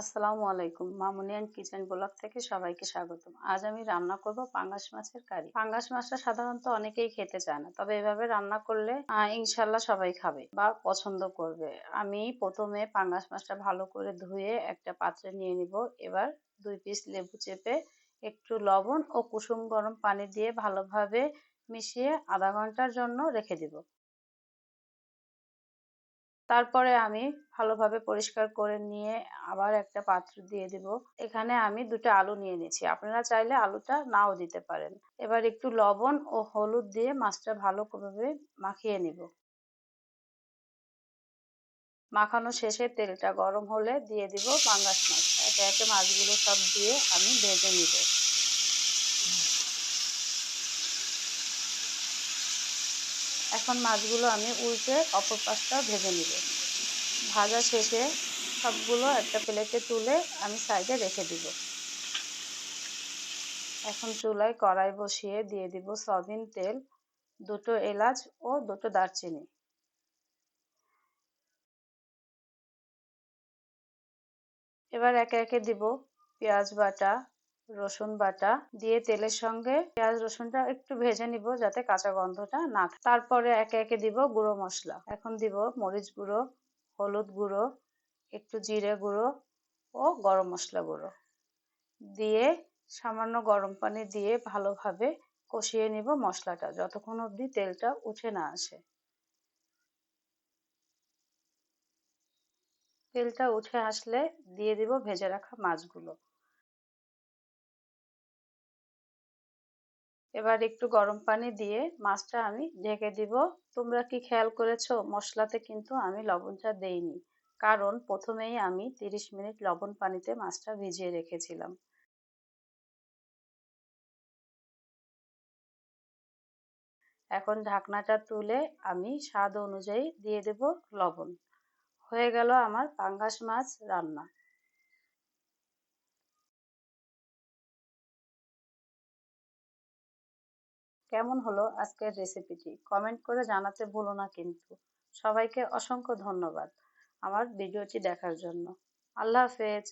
আসসালামু আলাইকুম। মামুনিয়ান kitchen blog থেকে সবাইকে স্বাগতম। আজ আমি রান্না করব পাঙ্গাস মাছের কারি। পাঙ্গাস মাছটা সাধারণত অনেকেই খেতে চায় না, তবে এভাবে রান্না করলে ইনশাল্লাহ সবাই খাবে বা পছন্দ করবে। আমি প্রথমে পাঙ্গাস মাছটা ভালো করে ধুয়ে একটা পাত্রে নিয়ে নিব। এবার দুই পিস লেবু চেপে একটু লবণ ও কুসুম গরম পানি দিয়ে ভালোভাবে মিশিয়ে আধা ঘণ্টার জন্য রেখে দিব। তারপরে আমি ভালোভাবে পরিষ্কার করে নিয়ে আবার একটা পাত্র দিয়ে দিব। এখানে আমি দুটো আলু নিয়ে নিয়েছি। আপনারা চাইলে আলুটা নাও দিতে পারেন। এবার একটু লবণ ও হলুদ দিয়ে মাছটা ভালোভাবে মাখিয়ে নিব। মাখানো শেষে তেলটা গরম হলে দিয়ে দিব পাঙ্গাস মাছ। একে একে মাছগুলো সব দিয়ে আমি ভেজে নিব। এখন মাছগুলো আমি উল্টে অপর পাশটা ভেজে নিব। ভাজা শেষে সবগুলো একটা প্লেটে তুলে আমি সাইডে রেখে দিব। এখন চুলায় কড়াই বসিয়ে দিয়ে দিব সয়াবিন তেল, দুটো এলাচ ও দুটো দারচিনি। এবার একে একে দিব পেঁয়াজ বাটা রসুন বাটা দিয়ে তেলের সঙ্গে পেঁয়াজ রসুনটা একটু ভেজে নিব যাতে কাঁচা গন্ধটা না থাকে। তারপরে একে একে দিব গুঁড়ো মশলা। এখন দিব মরিচ গুঁড়ো, হলুদ গুঁড়ো, একটু জিরে গুঁড়ো ও গরম মশলা গুঁড়ো। দিয়ে সামান্য গরম পানি দিয়ে ভালোভাবে কষিয়ে নিব মশলাটা যতক্ষণ অবধি তেলটা উঠে না আসে। তেলটা উঠে আসলে দিয়ে দিব ভেজে রাখা মাছগুলো। এবার একটু গরম পানি দিয়ে মাছটা আমি ঢেকে দিব। তোমরা কি খেয়াল করেছ, মশলাতে কিন্তু আমি লবণটা দেইনি। কারণ প্রথমেই আমি 30 মিনিট লবণ পানিতে মাছটা ভিজিয়ে রেখেছিলাম। এখন ঢাকনাটা তুলে আমি স্বাদ অনুযায়ী দিয়ে দেব লবণ। হয়ে গেল আমার পাঙ্গাস মাছ রান্না। কেমন হলো আজকের রেসিপিটি কমেন্ট করে জানাতে ভুলো না কিন্তু। সবাইকে অসংখ্য ধন্যবাদ আমার ভিডিওটি দেখার জন্য। আল্লাহ হাফেজ।